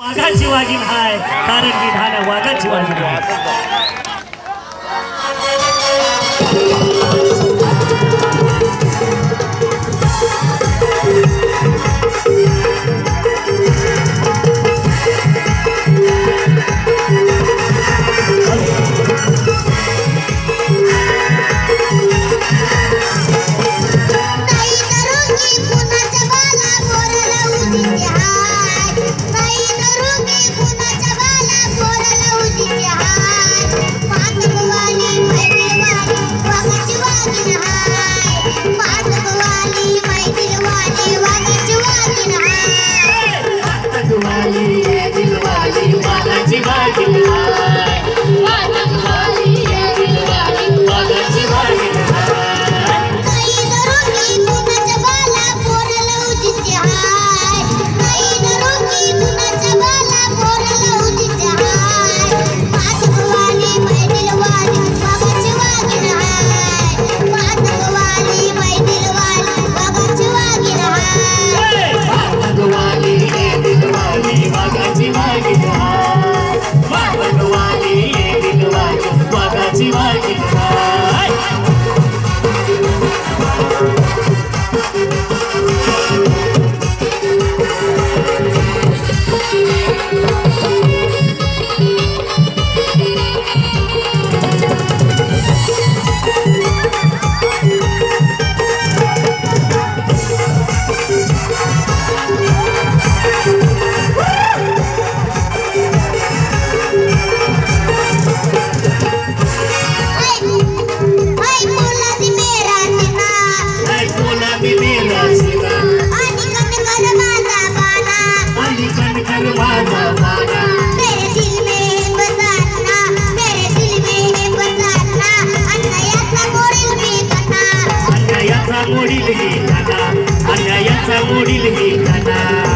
वाघाची वाघीण हाय कारण मी धान वाघाची वाघीण हाय मोड़ी ले जाना